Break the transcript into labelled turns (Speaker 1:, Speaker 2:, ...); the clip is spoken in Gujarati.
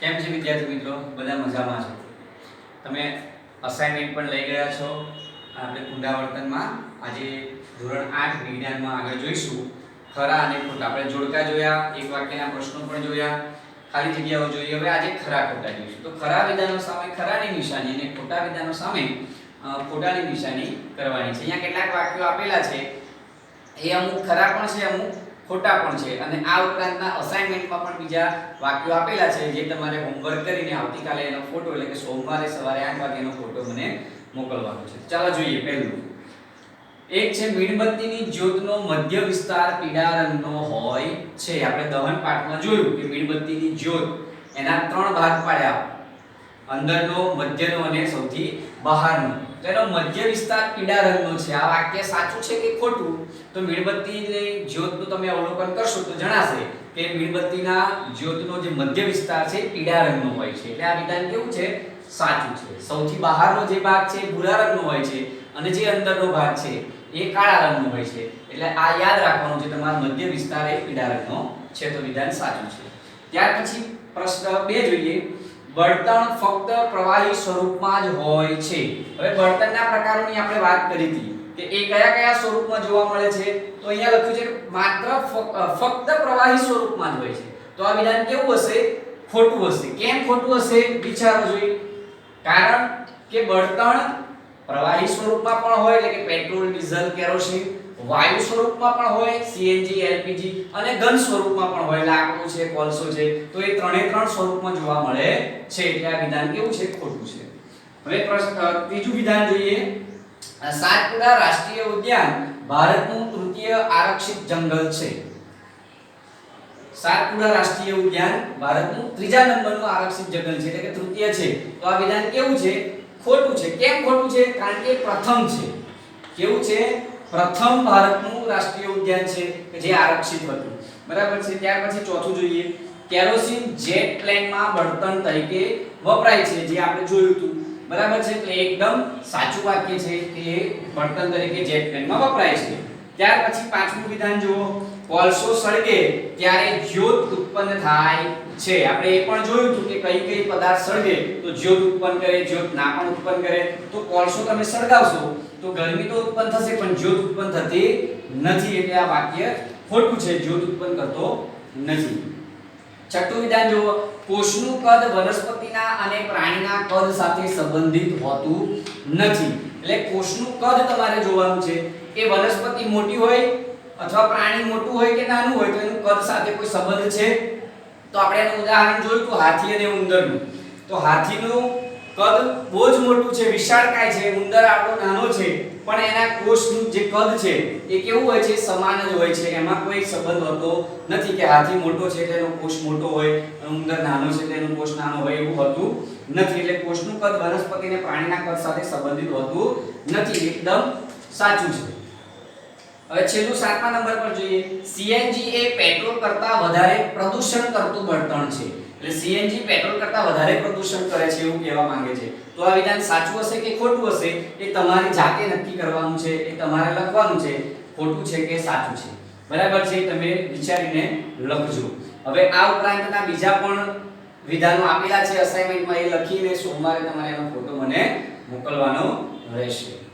Speaker 1: કેમ છે વિદ્યાર્થી મિત્રો? બધા મજામાં છો. તમે અસાઇનમેન્ટ પણ લઈ ગયા છો. આપણે પુનરાવર્તનમાં આજે ધોરણ આઠ વિજ્ઞાનમાં આગળ જોઈશું. ખરા અને ખોટા. આપણે જોડકા જોયા, એક વાક્યના પ્રશ્નો પણ જોયા, ખાલી જગ્યાઓ જોઈએ હવે આજે ખરા ખોટા જોઈશું. તો ખરા વિધાનો સામે ખરાની નિશાની અને ખોટા વિધાનો સામે ખોટાની નિશાની કરવાની છે. અહીંયા કેટલાક વાક્યો આપેલા છે. એ અમુક ખરા પણ છે, અમુક ખોટા પણ છે. અને આ ઉપરાંતના અસાઇનમેન્ટમાં પણ બીજા વાક્યો આપેલા છે જે તમારે હોમવર્ક કરીને આવતીકાલે એનો ફોટો એટલે કે સોમવારે સવારે આઠ વાગ્યાનો ફોટો મને મોકલવાનો છે. ચાલો જોઈએ પહેલું. એક છે, મીણબત્તીની જ્યોતનો મધ્ય વિસ્તાર પીળા રંગનો હોય છે. આપણે દહન પાઠમાં જોયું કે મીણબત્તીની જ્યોત એના ત્રણ ભાગ પાડ્યા. અંદરનો, મધ્યનો અને સૌથી બહારનો. તો એનો મધ્ય વિસ્તાર પીળા રંગનો છે. આ વાક્ય સાચું છે કે ખોટું? તો મીણબત્તીની જ્યોતનું તમે અવલોકન કરશો તો જણાશે કે મીણબત્તીના જ્યોતનો જે મધ્ય વિસ્તાર છે પીળા રંગનો હોય છે. એટલે આ વિધાન કેવું છે? સાચું છે. સૌથી બહારનો જે ભાગ છે ભૂરા રંગનો હોય છે અને જે અંદરનો ભાગ છે એ કાળા રંગનો હોય છે. એટલે આ યાદ રાખવાનું છે તમારો મધ્ય વિસ્તાર એ પીળા રંગનો છે. તો વિધાન સાચું છે. ત્યાર પછી પ્રશ્ન બે જોઈએ. બળતણ ફક્ત પ્રવાહી સ્વરૂપમાં જ હોય છે. હવે બળતણના પ્રકારોની આપણે વાત કરી હતી કે એ કયા કયા સ્વરૂપમાં જોવા મળે છે? તો અહીંયા લખ્યું છે કે માત્ર ફક- ફક્ત પ્રવાહી સ્વરૂપમાં જ હોય છે. તો આ વિધાન કેવું હશે? ખોટું હશે. કેમ ખોટું હશે? વિચારો જોઈએ કારણ કે બળતણ પ્રવાહી સ્વરૂપમાં પણ હોય, એટલે કે પેટ્રોલ, ડીઝલ, કેરોસીન વાયુ સ્વરૂપમાં પણ હોય સીએનજી એલપીજી અને ઘન સ્વરૂપમાં પણ હોય લાકડું છે કોલસો છે તો એ ત્રણે ત્રણ સ્વરૂપમાં જોવા મળે છે. એટલે આ વિધાન કેવું છે? ખોટું છે. હવે પ્રશ્ન ત્રીજું વિધાન જોઈએ. અ, સાતપુડા રાષ્ટ્રીય ઉદ્યાન ભારતનું તૃતીય આરક્ષિત જંગલ છે. સાતપુડા રાષ્ટ્રીય ઉદ્યાન ભારતનું ત્રીજા નંબરનું આરક્ષિત જંગલ છે એટલે કે તૃતીય છે. તો આ વિધાન કેવું છે? ખોટું છે. કેમ ખોટું છે? કારણ કે પ્રથમ છે. કેવું છે? પ્રથમ ભારતનું રાષ્ટ્રીય ઉદ્યાન છે કે જે આરક્ષિત હતું. બરાબર છે? ત્યાર પછી ચોથું જોઈએ. કેરોસીન જેટ પ્લેનમાં બળતણ તરીકે વપરાય છે, જે આપણે જોયું હતું. બરાબર છે? એટલે એકદમ સાચું વાક્ય છે કે બળતણ તરીકે જેટ પ્લેનમાં વપરાય છે. ત્યાર પછી પાંચમું વિધાન જુઓ. કોલસો સળગે ત્યારે જ્યોત ઉત્પન્ન થાય છે. આપણે એ પણ જોયું હતું કે કઈ કઈ પદાર્થ સળગે, તો જ્યોત ઉત્પન્ન કરે, જ્યોત ના પણ ઉત્પન્ન કરે. તો કોલસો તમે સળગાવશો, તો ગરમી તો ઉત્પન્ન થશે, પણ જ્યોત ઉત્પન્ન થતી નથી. એટલે આ વાક્ય ખોટું છે. જ્યોત ઉત્પન્ન કરતો નથી. છઠ્ઠું વિધાન જુઓ. કોષનું કદ વનસ્પતિના અને પ્રાણીના કદ સાથે સંબંધિત હોતું નથી. એટલે કોષનું કદ તમારે જોવાનું છે. એ વનસ્પતિ મોટી હોય અથવા પ્રાણી મોટું હોય કે નાનું હોય, તો એનું કદ સાથે કોઈ સંબંધ છે? તો આપણે એનું ઉદાહરણ જોયું હતું હાથી અને ઉંદરનું. તો હાથીનું કદ બહુ જ મોટું છે વિશાળકાય છે, ઉંદર આપણો નાનો છે, પણ એના કોષનું જે કદ છે, એ કેવું હોય છે? સમાન જ હોય છે. એમાં કોઈ સંબંધ હોતો નથી કે હાથી મોટો છે એટલે એનો કોષ મોટો હોય ઉંદર નાનો છે એટલે એનો કોષ નાનો હોય એવું હોતું નથી. એટલે કોષનું કદ વનસ્પતિ અને પ્રાણીના કદ સાથે સંબંધિત હોતું નથી. એકદમ સાચું છે. હવે છેલ્લું સાતમા નંબર પર જોઈએ. સીએનજી એ પેટ્રોલ કરતા વધારે પ્રદૂષણ કરતું બળતણ છે. એટલે સીએનજી પેટ્રોલ કરતા વધારે પ્રદૂષણ કરે છે એવું કહેવા માંગે છે. તો આ વિધાન સાચું હશે કે ખોટું હશે એ તમારે જાતે નક્કી કરવાનું છે, એ તમારે લખવાનું છે. ખોટું છે કે સાચું છે? બરાબર છે? તમે વિચારીને લખજો. હવે આ ઉપરાંતના બીજા પણ વિધાનો આપેલા છે. અસાઇનમેન્ટમાં એ લખીને સોમવારે તમારે એનો ફોટો મને મોકલવાનો રહેશે.